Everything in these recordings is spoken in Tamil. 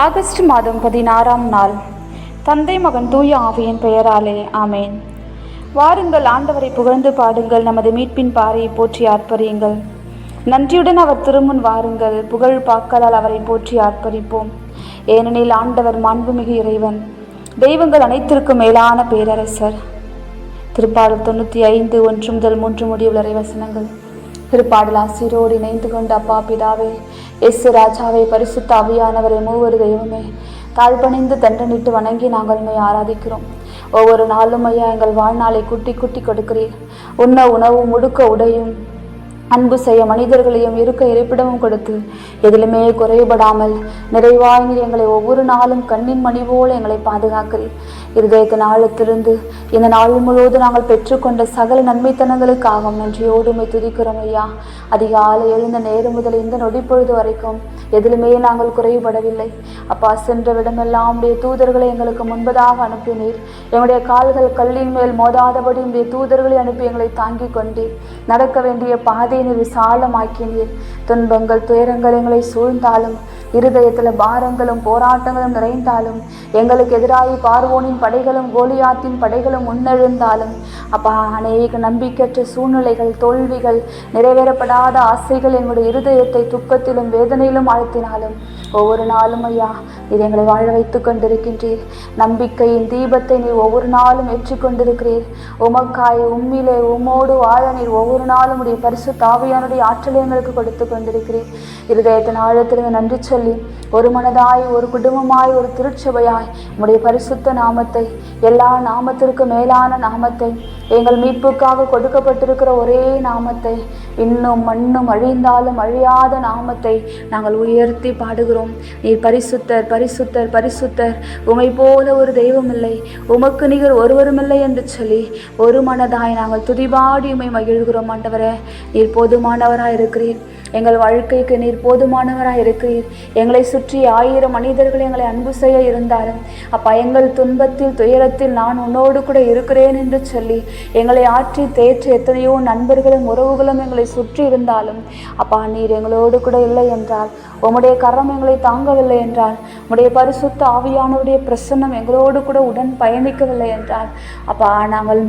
ஆகஸ்ட் மாதம் பதினாறாம் நாள். தந்தை மகன் தூய ஆவியின் பெயராலே ஆமேன். வாருங்கள் ஆண்டவரை புகழ்ந்து பாடுங்கள் நமது மீட்பின் பாறையை போற்றி ஆர்ப்பரியுங்கள். நன்றியுடன் அவர் திருமுன் வாருங்கள் புகழ் பாக்கலால் அவரை போற்றி ஆர்ப்பரிப்போம். ஏனெனில் ஆண்டவர் மாண்புமிகு இறைவன் தெய்வங்கள் அனைத்திற்கும் மேலான பேரரசர். திருப்பாடல் தொண்ணூற்றி ஐந்து ஒன்று முதல் மூன்று முடிவுள்ள வசனங்கள். திருப்பாடல் ஆசிரோடு இணைந்து கொண்ட அப்பா பிதாவே எஸ் ராஜாவை பரிசுத்த அவியானவரை மூவர் தெய்வமே தாழ்பணிந்து தண்டனிட்டு வணங்கி நாங்கள் உண்மை ஆராதிக்கிறோம். ஒவ்வொரு நாளும் ஐயா எங்கள் வாழ்நாளை குட்டி குட்டி கொடுக்கிறீர். உண்ண உணவும் முடுக்க உடையும் அன்பு செய்ய மனிதர்களையும் இருக்க இருப்பிடமும் கொடுத்து எதிலுமே குறைபடாமல் நிறைவாய் நீர் எங்களை ஒவ்வொரு நாளும் கண்ணின் மணி போல எங்களை பாதுகாக்கிறீர். இருதயத்தின் ஆழத்திலிருந்து இந்த நாள் முழுவதும் நாங்கள் பெற்றுக்கொண்ட சகல நன்மைத்தனங்களுக்காகவும் நன்றியோடுமை துதிக்கிறோம் ஐயா. அதிகாலை எழுந்த நேரம் முதல் இந்த நொடிப்பொழுது வரைக்கும் எதிலுமே நாங்கள் குறைபடவில்லை அப்பா சென்ற விடமெல்லாம் உடைய தூதர்களை எங்களுக்கு முன்பதாக அனுப்பினீர். எங்களுடைய கால்கள் கல்லின் மேல் மோதாதபடி உடைய தூதர்களை அனுப்பி எங்களை தாங்கிக் கொண்டீர். நடக்க வேண்டிய பாதையை நீர் விசாலமாக்கினீர். துன்பங்கள் துயரங்கள் எங்களை சூழ்ந்தாலும் இருதயத்தில் பாரங்களும் போராட்டங்களும் நிறைந்தாலும் எங்களுக்கு எதிராகி பார்வோனின் படைகளும் கோலியாத்தின் படைகளும் முன்னெழுந்தாலும் அப்பா அநேக நம்பிக்கையற்ற சூழ்நிலைகள் தோல்விகள் நிறைவேறப்படாத ஆசைகள் எங்களுடைய இருதயத்தை துக்கத்திலும் வேதனையிலும் ஆழ்த்தினாலும் ஒவ்வொரு நாளும் ஐயா இது எங்களை வாழ வைத்து கொண்டிருக்கின்றீர். நம்பிக்கையின் தீபத்தை நீர் ஒவ்வொரு நாளும் ஏற்றி கொண்டிருக்கிறீர். உமக்காய் உம்மிலே உம்மோடு வாழ நீர் ஒவ்வொரு நாளும் உடைய பரிசு தாவியானுடைய ஆற்றலை எங்களுக்கு கொடுத்து கொண்டிருக்கிறீர். இருதயத்தின் ஆழத்திலிருந்து நன்றி சொல்லி ஒரு மனதாய் ஒரு குடும்பமாய் ஒரு திருச்சபையாய் உம்முடைய பரிசுத்த நாமத்தை எல்லா நாமத்திற்கும் மேலான நாமத்தை எங்கள் மீட்புக்காக கொடுக்கப்பட்டிருக்கிற ஒரே நாமத்தை இன்னும் மண்ணும் அழிந்தாலும் அழியாத நாமத்தை நாங்கள் உயர்த்தி பாடுகிறோம். நீர் பரிசுத்தர் பரிசுத்தர் பரிசுத்தர். உமை போல ஒரு தெய்வம் இல்லை உமக்கு நிகர் ஒருவருமில்லை என்று சொல்லி ஒரு மனதாய் நாங்கள் துதிபாடி உமை மகிழ்கிறோம் ஆண்டவரே. நீர் போதுமானவராக இருக்கிறீர். எங்கள் வாழ்க்கைக்கு நீர் போதுமானவராக இருக்கிறீர். எங்களை சுற்றி ஆயிரம் மனிதர்கள் எங்களை அன்பு செய்ய இருந்தாலும் அப்பா எங்கள் துன்பத்தில் துயரத்தில் நான் உன்னோடு கூட இருக்கிறேன் என்று சொல்லி எங்களை ஆற்றி தேற்ற எத்தனையோ நண்பர்களும் உறவுகளும் எங்களை சுற்றி இருந்தாலும் அப்பா நீர் எங்களோடு கூட இல்லை என்றால் உம்முடைய கரம் எங்களை தாங்கவில்லை என்றால் உம்முடைய பரிசுத்த ஆவியானவருடைய பிரசன்னம் எங்களோடு கூட உடன் பயணிக்கவில்லை என்றால் அப்பா நாங்கள்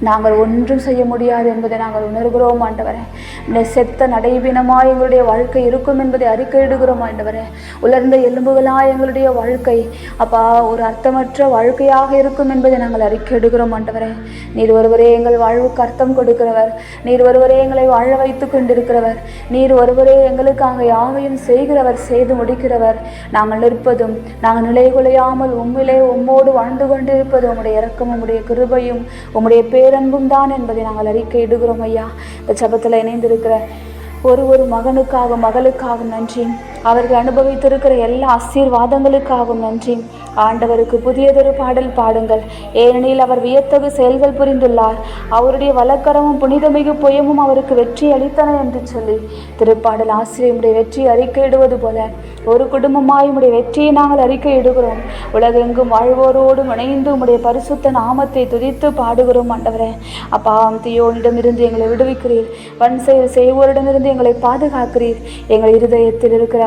நாங்கள் ஒன்றும் செய்ய முடியாது என்பதை நாங்கள் உணர்கிறோம் ஆண்டவரே. இந்த செத்த நடைபீனமாய் எங்களுடைய வாழ்க்கை இருக்கும் என்பதை அறிக்கையிடுகிறோம் ஆண்டவரே. உலர்ந்த எலும்புகளாய் எங்களுடைய வாழ்க்கை. அப்பா ஒரு அர்த்தமற்ற வாழ்க்கையாக இருக்கும் என்பதை நாங்கள் அறிக்கையிடுகிறோம் ஆண்டவரே. நீர் ஒருவரே எங்கள் வாழ்வுக்கு அர்த்தம் கொடுக்கிறவர். நீர் ஒருவரே எங்களை வாழ வைத்து கொண்டிருக்கிறவர். நீர் ஒருவரே எங்களுக்கு அங்கே யாவையும் செய்கிறவர் செய்து முடிக்கிறவர். நாங்கள் நிற்பதும் நாங்கள் நிலை குலையாமல் உம்மிலே உம்மோடு வாழ்ந்து கொண்டிருப்பது உம்முடைய இறக்கம் உம்முடைய கிருபையும் உம்முடைய பேரன்பும் தான் என்பதை நாங்கள் அறிக்கை இடுகிறோம் ஐயா. இந்த சபத்தில் இணைந்திருக்கிற ஒரு ஒரு மகனுக்காகவும் மகளுக்காகவும் நன்றி. அவர்கள் அனுபவித்திருக்கிற எல்லா ஆசீர்வாதங்களுக்காகவும் நன்றி. ஆண்டவருக்கு புதியதொரு பாடல் பாடுங்கள். ஏனெனில் அவர் வியத்தகு செயல்கள் புரிந்துள்ளார். அவருடைய வழக்கரமும் புனிதமிகு புயமும் அவருக்கு வெற்றி அளித்தன என்று சொல்லி திருப்பாடல் ஆசிரியமுடைய வெற்றி அறிக்கையிடுவது போல ஒரு குடும்பமாய் உடைய வெற்றியை நாங்கள் அறிக்கையிடுகிறோம் உலகெங்கும் வாழ்வோரோடும் இணைந்து உடைய பரிசுத்த நாமத்தை துதித்து பாடுகிறோம் ஆண்டவரே. அப்பா தீயோனிடமிருந்து எங்களை விடுவிக்கிறீர். வன் செயல் செய்வோரிடமிருந்து எங்களை பாதுகாக்கிறீர். எங்கள் இருதயத்தில் இருக்கிற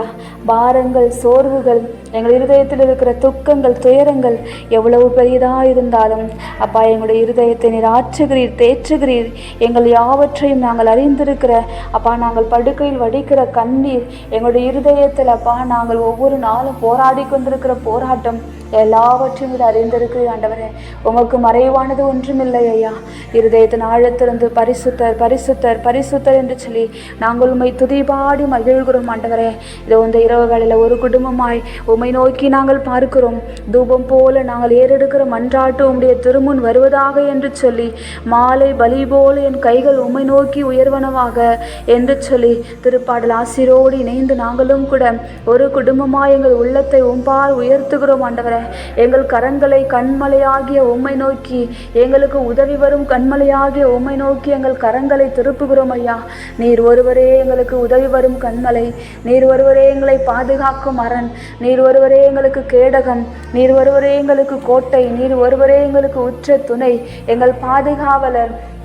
பாரங்கள் சோர்வுகள் எங்கள் இருதயத்தில் இருக்கிற துக்கங்கள் துயரங்கள் எவ்வளவு பெரியதாக இருந்தாலும் அப்பா எங்களுடைய இருதயத்தை நீர் ஆற்றுகிறீர் தேற்றுகிறீர். எங்கள் யாவற்றையும் நாங்கள் அறிந்திருக்கிற அப்பா நாங்கள் படுக்கையில் வடிக்கிற கண்ணீர் எங்களுடைய இருதயத்தில் அப்பா நாங்கள் ஒவ்வொரு நாளும் போராடி கொண்டிருக்கிற போராட்டம். எல்லாவற்றையும் இது அறிந்திருக்கு ஆண்டவரே. உமக்கு மறைவானது ஒன்றுமில்லை ஐயா. இருதயத்தின் ஆழத்திலிருந்து பரிசுத்தர் பரிசுத்தர் பரிசுத்தர் என்று சொல்லி நாங்கள் உம்மை துதிபாடி மகிழ்கிறோம் ஆண்டவரே. இதோ இந்த இரவுகளில் ஒரு குடும்பமாய் உம்மை நோக்கி நாங்கள் பார்க்கிறோம். தூபம் போல நாங்கள் ஏறெடுக்கிற மன்றாட்டு உம்முடைய திருமுன் வருவதாக என்று சொல்லி மாலை பலி போல என் கைகள் உம்மை நோக்கி உயர்வனவாக என்று சொல்லி திருப்பாடல் ஆசிரோடு இணைந்து நாங்களும் கூட ஒரு குடும்பமாய் எங்கள் உள்ளத்தை உம்பால் உயர்த்துகிறோம் ஆண்டவரே. எங்கள் கரங்களை கண்மலையாகிய உம்மை நோக்கி எங்களுக்கு உதவி வரும் கண்மலையாகிய உம்மை நோக்கி எங்கள் கரங்களை திருப்புகிறோம் ஐயா. நீர் ஒருவரே எங்களுக்கு உதவி வரும் கண்மலை. நீர் ஒருவரே எங்களை பாதுகாக்கும் அரண். நீர் ஒருவரே எங்களுக்கு கேடகம். நீர் ஒருவரே எங்களுக்கு கோட்டை. நீர் ஒருவரே எங்களுக்கு உற்ற துணை. எங்கள் பாதுகாவலர்.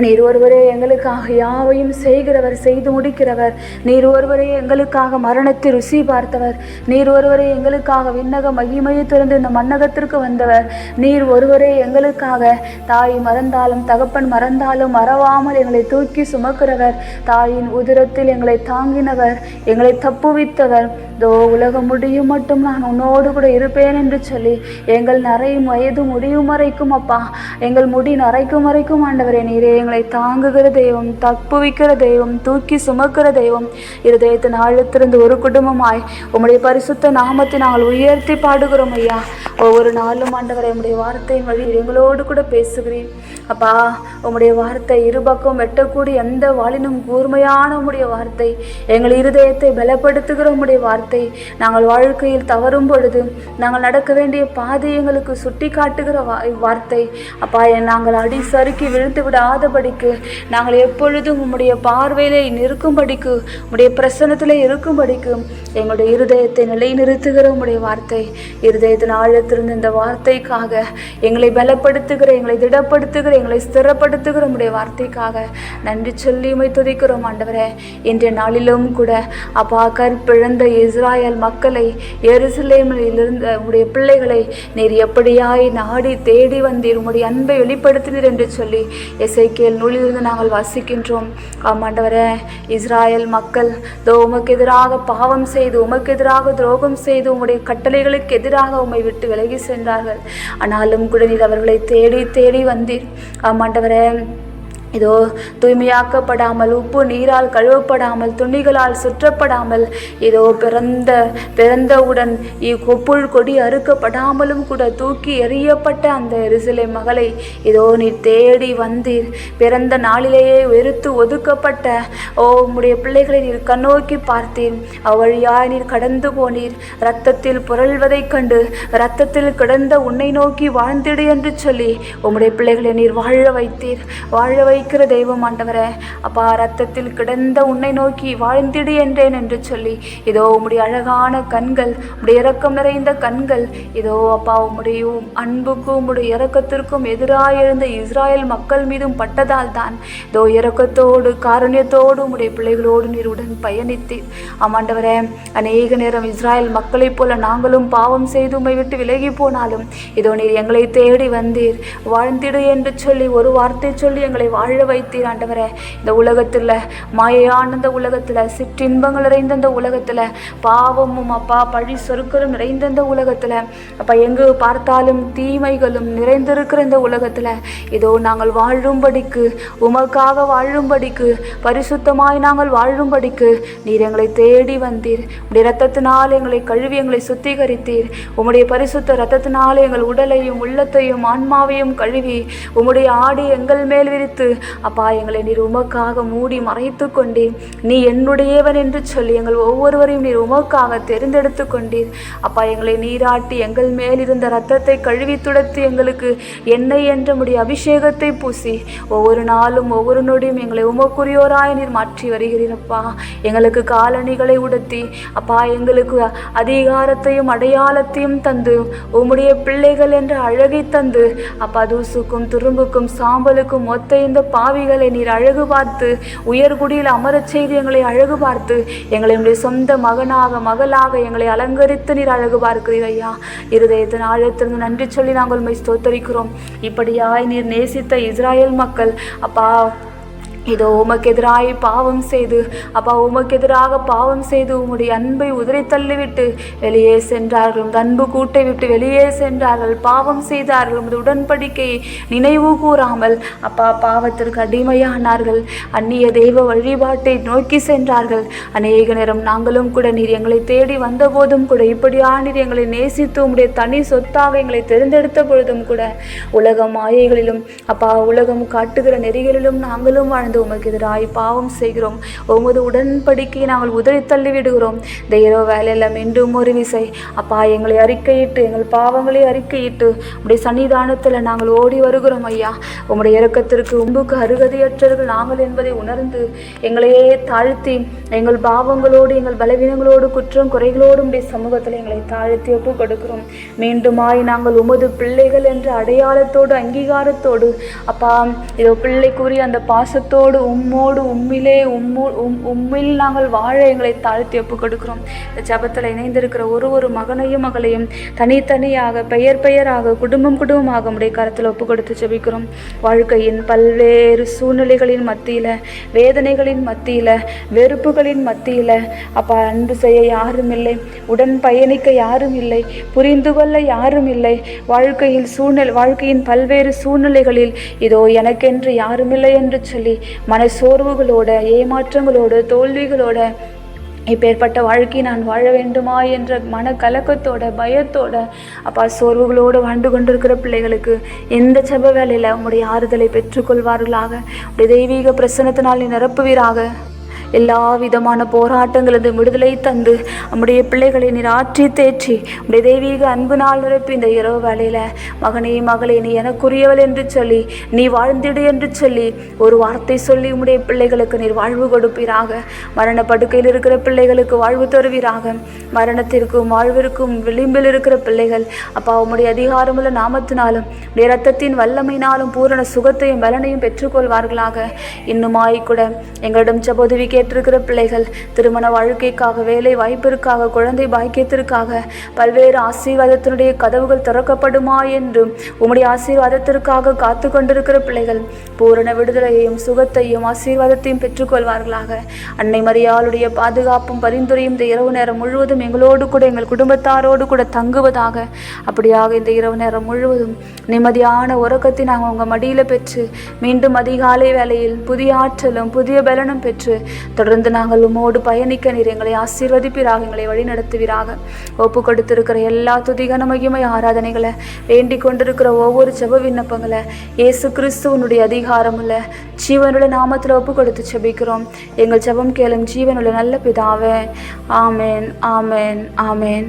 நீர் ஒருவரே எங்களுக்காக யாவையும் செய்கிறவர் செய்து முடிக்கிறவர். நீர் ஒருவரே எங்களுக்காக மரணத்தை ருசி பார்த்தவர். நீர் ஒருவரே எங்களுக்காக விண்ணக மகிமையை திறந்து இந்த மன்னகத்திற்கு வந்தவர். நீர் ஒருவரே எங்களுக்காக தாய் மறந்தாலும் தகப்பன் மறந்தாலும் மறவாமல் எங்களை தூக்கி சுமக்கிறவர். தாயின் உதிரத்தில் எங்களை தாங்கினவர் எங்களை தப்புவித்தவர். தோ உலகம் முடியும் மட்டும் நான் உன்னோடு கூட இருப்பேன் என்று சொல்லி எங்கள் நரையும் வயது முடியும் வரைக்கும் அப்பா. எங்கள் முடி நரைக்கும் வரைக்கும் ஆண்டவரே நீரே எங்களை தாங்குகிற தெய்வம் தப்புவிக்கிற தெய்வம் தூக்கி சுமக்கிற தெய்வம் இருதயத்தின் ஆழத்திலிருந்து ஒரு குடும்பமாய் உம்முடைய பரிசுத்த நாமத்தை நாங்கள் உயர்த்தி பாடுகிறோம் ஐயா. ஒவ்வொரு நாளும் ஆண்டவரை உம்முடைய வார்த்தையின் வழி எங்களோடு கூட பேசுகிறேன் அப்பா உம்முடைய வார்த்தை இருபக்கம் வெட்டக்கூடிய எந்த வாழினும் கூர்மையான உம்முடைய வார்த்தை எங்கள் இருதயத்தை பலப்படுத்துகிற உம்முடைய வார்த்தை நாங்கள் வாழ்க்கையில் தவறும் பொழுது நாங்கள் நடக்க வேண்டிய பாதை எங்களுக்கு சுட்டி காட்டுகிற வா வார்த்தை. அப்பா நாங்கள் அடி சறுக்கி விழுந்து விடாதபடிக்கு நாங்கள் எப்பொழுதும் உம்முடைய பார்வையிலே நிற்கும்படிக்கு உம்முடைய பிரசன்னத்திலே இருக்கும்படிக்கு எங்களுடைய இருதயத்தை நிலைநிறுத்துகிற உம்முடைய வார்த்தை. இருதயத்தின் ஆழத்திலிருந்து இந்த வார்த்தைக்காக எங்களை பலப்படுத்துகிற எங்களை திடப்படுத்துகிற எங்களை ஸ்திரப்படுத்துகிற உடைய வார்த்தைக்காக நன்றி சொல்லி உமை துதிக்கிறோம் ஆண்டவரே. இன்றைய நாளிலும் கூட அப்பா கற்பிழந்த இஸ்ராயல் மக்களை எருசலேமில் இருந்த பிள்ளைகளை நீர் எப்படியாய் நாடி தேடி வந்தீர் உங்களுடைய அன்பை வெளிப்படுத்தினீர் என்று சொல்லி எசைக்கேல் நூலிலிருந்து நாங்கள் வாசிக்கின்றோம். ஆமாண்டவரே இஸ்ராயல் மக்கள் தோ உமக்கு எதிராக பாவம் செய்து உமக்கு எதிராக துரோகம் செய்து உங்களுடைய கட்டளைகளுக்கு எதிராக உம்மை விட்டு விலகி சென்றார்கள். ஆனாலும் கூட நீர் அவர்களை தேடி தேடி வந்தீர். ஆமாண்டவரை. இதோ தூய்மையாக்கப்படாமல் உப்பு நீரால் கழுவப்படாமல் துணிகளால் சுற்றப்படாமல் இதோ பிறந்த பிறந்தவுடன் இக்கொப்புள் கொடி அறுக்கப்படாமலும் கூட தூக்கி எறியப்பட்ட அந்த எரிசிலை மகளை இதோ நீர் தேடி வந்தீர். பிறந்த நாளிலேயே வெறுத்து ஒதுக்கப்பட்ட ஓ உம்முடைய பிள்ளைகளை நீர் கண்ணோக்கி பார்த்தீர். அவழியாய் நீர் கடந்து போனீர். இரத்தத்தில் புரள்வதைக் கண்டு இரத்தத்தில் கிடந்த உன்னை நோக்கி வாழ்ந்திடு என்று சொல்லி உம்முடைய பிள்ளைகளை நீர் வாழ வைத்தீர். வாழ வை வைக்கிற தெய்வம் ஆண்டவரே. அப்பா ரத்தத்தில் கிடந்த உன்னை நோக்கி வாழ்ந்திடு என்றேன் என்று சொல்லி இதோ உம்முடைய அழகான கண்கள் உம்முடைய இரக்கம் நிறைந்த கண்கள் இதோ அப்பா உம்முடைய அன்புக்கும் உம்முடைய இரக்கத்திற்கும் எதிராக எழுந்த இஸ்ராயல் மக்கள் மீதும் பட்டதால் தான் இதோ இரக்கத்தோடு காரணியத்தோடு உம்முடைய பிள்ளைகளோடு நீர் உடன் பயணித்தீர். ஆமாண்டவரே அநேக நேரம் இஸ்ராயல் மக்களைப் போல நாங்களும் பாவம் செய்து உம்மை விட்டு விலகி போனாலும் இதோ நீர் எங்களை தேடி வந்தீர். வாழ்ந்திடு என்று சொல்லி ஒரு வார்த்தை சொல்லி எங்களை வாழ வைத்தீர் ஆண்டவரே. இந்த உலகத்தில் மாயான இந்த உலகத்தில் சிற்றின்பங்கள் நிறைந்த இந்த உலகத்தில் பாவமும் அப்பா பழி சொற்களும் நிறைந்த இந்த உலகத்தில் அப்பா எங்கு பார்த்தாலும் தீமைகளும் நிறைந்திருக்கிற இந்த உலகத்தில் இதோ நாங்கள் வாழும்படிக்கு உமக்காக வாழும்படிக்கு பரிசுத்தமாய் நாங்கள் வாழும்படிக்கு நீர் எங்களை தேடி வந்தீர். உடைய இரத்தத்தினால் எங்களை கழுவி எங்களை சுத்திகரித்தீர். உம்முடைய பரிசுத்த ரத்தத்தினால் எங்கள் உடலையும் உள்ளத்தையும் ஆன்மாவையும் கழுவி உம்முடைய ஆடி எங்கள் மேல் விரித்து அப்பா எங்களை நீர் உமக்காக மூடி மறைத்து கொண்டீர். நீ என்னுடையவன் என்று சொல்லி எங்கள் ஒவ்வொருவரையும் நீர் உமக்காக தெரிந்தெடுத்து கொண்டீர். அப்பா எங்களை நீராட்டி எங்கள் மேல் இருந்த ரத்தத்தை கழுவி துடைத்து எங்களுக்கு எண்ணெய் என்ற முடிய அபிஷேகத்தை பூசி ஒவ்வொரு நாளும் ஒவ்வொரு நொடியும் எங்களை உமக்குரியோராய் நீர் மாற்றி வருகிறீரப்பா எங்களுக்கு காலணிகளை உடுத்தி அப்பா எங்களுக்கு அதிகாரத்தையும் அடையாளத்தையும் தந்து உம்முடைய பிள்ளைகள் என்ற அழகை தந்து அப்பா தூசுக்கும் துரும்புக்கும் சாம்பலுக்கும் ஒத்த இந்த பாவிகளை நீர் அழகு பார்த்து உயர்குடியில் அமரச் செய்து எங்களை அழகு பார்த்து எங்களை உம்முடைய சொந்த மகனாக மகளாக எங்களை அலங்கரித்து நீர் அழகு பார்க்கிறீர் ஐயா. இருதயத்தின் ஆழத்திலிருந்து நன்றி சொல்லி நாங்கள் உண்மை ஸ்தோத்தரிக்கிறோம். இப்படியாய் நீர் நேசித்த இஸ்ராயல் மக்கள் அப்பா இதோ உமக்கு எதிராய் பாவம் செய்து அப்பா உமக்கு எதிராக பாவம் செய்து உம்முடைய அன்பை உதறி தள்ளிவிட்டு வெளியே சென்றார்கள். உமது அன்பு கூட்டை விட்டு வெளியே சென்றார்கள். பாவம் செய்தார்கள். உமது உடன்படிக்கையை நினைவு கூறாமல் அப்பா பாவத்திற்கு அடிமையானார்கள். அந்நிய தெய்வ வழிபாட்டை நோக்கி சென்றார்கள். அநேக நேரம் நாங்களும் கூட நீர் எங்களை தேடி வந்தபோதும் கூட இப்படியா நீர் எங்களை நேசித்து உம்முடைய தனி சொத்தாக எங்களை தேர்ந்தெடுத்த பொழுதும் கூட உலக மாயைகளிலும் அப்பா உலகம் காட்டுகிற நெறிகளிலும் நாங்களும் வாழ்ந்த வந்து உமக்கு எதிராய் பாவம் செய்கிறோம். உமது உடன்படிக்கையை நாங்கள் உதறி தள்ளி விடுகிறோம் இந்த இரவு மீண்டும் ஒரு விசை. அப்பா எங்களை அறிக்கையிட்டு எங்கள் பாவங்களை அறிக்கையிட்டு உடைய சன்னிதானத்தில் நாங்கள் ஓடி வருகிறோம் ஐயா. உம்முடைய இறக்கத்திற்கு உம்புக்கு அருகதையற்றவர்கள் நாங்கள் என்பதை உணர்ந்து எங்களையே தாழ்த்தி எங்கள் பாவங்களோடு எங்கள் பலவீனங்களோடு குற்றம் குறைகளோடு உடைய சமூகத்தில் எங்களை தாழ்த்தி ஒப்பு கொடுக்கிறோம். மீண்டுமாய் நாங்கள் உமது பிள்ளைகள் என்ற அடையாளத்தோடு அங்கீகாரத்தோடு அப்பா இதோ பிள்ளை அந்த பாசத்தோடு உம்மோடு உம்மோடு உம்மிலே உம்மு உம் உம்மில் நாங்கள் வாழ எங்களை தாழ்த்தி ஒப்புக் கொடுக்கிறோம். இந்த ஜபத்தில் இணைந்திருக்கிற ஒரு ஒரு மகனையும் மகளையும் தனித்தனியாக பெயர் பெயராக குடும்பம் குடும்பமாக உடைய கருத்தில் ஒப்புக் கொடுத்து ஜபிக்கிறோம். வாழ்க்கையின் பல்வேறு சூழ்நிலைகளின் மத்தியில் வேதனைகளின் மத்தியில் வெறுப்புகளின் மத்தியில் அப்பா அன்பு செய்ய யாரும் இல்லை உடன் பயணிக்க யாரும் இல்லை புரிந்து கொள்ள யாரும் இல்லை. வாழ்க்கையில் சூழ்நிலை வாழ்க்கையின் பல்வேறு சூழ்நிலைகளில் இதோ எனக்கென்று யாருமில்லை என்று சொல்லி மனசோர்வுகளோட ஏமாற்றங்களோடு தோல்விகளோட இப்பேற்பட்ட வாழ்க்கை நான் வாழ வேண்டுமா என்ற மன கலக்கத்தோட பயத்தோட அப்பா சோர்வுகளோடு வாழ்ந்து கொண்டிருக்கிற பிள்ளைகளுக்கு இந்த செப வேலையில் உங்களுடைய ஆறுதலை பெற்றுக்கொள்வார்களாக? உடைய தெய்வீக பிரசனத்தினால் நீ நிரப்புவீராக? எல்லா விதமான போராட்டங்களது விடுதலை தந்து நம்முடைய பிள்ளைகளை நீர் ஆற்றி தேற்றி உடைய தெய்வீக அன்பு நாள் நிரப்பி இந்த இரவு வேலையில் மகனே மகளே நீ எனக்குரியவள் என்று சொல்லி நீ வாழ்ந்திடு என்று சொல்லி ஒரு வார்த்தை சொல்லி உம்முடைய பிள்ளைகளுக்கு நீர் வாழ்வு கொடுப்பீராக. மரண படுக்கையில் இருக்கிற பிள்ளைகளுக்கு வாழ்வு தருவீராக. மரணத்திற்கும் வாழ்விற்கும் விளிம்பில் இருக்கிற பிள்ளைகள் அப்பா உம்முடைய அதிகாரமுள்ள நாமத்தினாலும் உடைய ரத்தத்தின் வல்லமையினாலும் பூரண சுகத்தையும் பலனையும் பெற்றுக்கொள்வார்களாக. இன்னுமாய் கூட எங்களிடம் ஜபோதவி கேட்டிருக்கிற பிள்ளைகள் திருமண வாழ்க்கைக்காக வேலை வாய்ப்பிற்காக குழந்தை பாக்கியத்திற்காக பல்வேறு ஆசீர்வாதத்தினுடைய கதவுகள் திறக்கப்படுமா என்றும் உம்முடைய ஆசீர்வாதத்திற்காக காத்து கொண்டிருக்கிற பிள்ளைகள் பூரண விடுதலையையும் சுகத்தையும் ஆசீர்வாதத்தையும் பெற்றுக்கொள்வார்களாக. அன்னை மரியாளுடைய பாதுகாப்பும் பரிந்துரையும் இந்த இரவு நேரம் முழுவதும் எங்களோடு கூட எங்கள் குடும்பத்தாரோடு கூட தங்குவதாக. அப்படியாக இந்த இரவு நேரம் முழுவதும் நிம்மதியான உறக்கத்தை நாங்கள் உங்கள் மடியில் பெற்று மீண்டும் அதிகாலை வேளையில் புதிய ஆற்றலும் புதிய பலனும் பெற்று தொடர்ந்து நாங்கள் உமோடு பயணிக்க நீர் எங்களை ஆசீர்வதிப்பீராக எங்களை வழிநடத்துவீராக. ஒப்பு கொடுத்திருக்கிற எல்லா துதிகன மகிமை ஆராதனைகளை வேண்டிக் கொண்டிருக்கிற ஒவ்வொரு ஜெப விண்ணப்பங்களை இயேசு கிறிஸ்துவனுடைய அதிகாரமுள்ள ஜீவனுள்ள நாமத்தில் ஒப்பு கொடுத்து ஜெபிக்கிறோம். எங்கள் ஜெபம் கேளும் ஜீவனுள்ள நல்ல பிதாவே. ஆமேன் ஆமேன் ஆமேன்.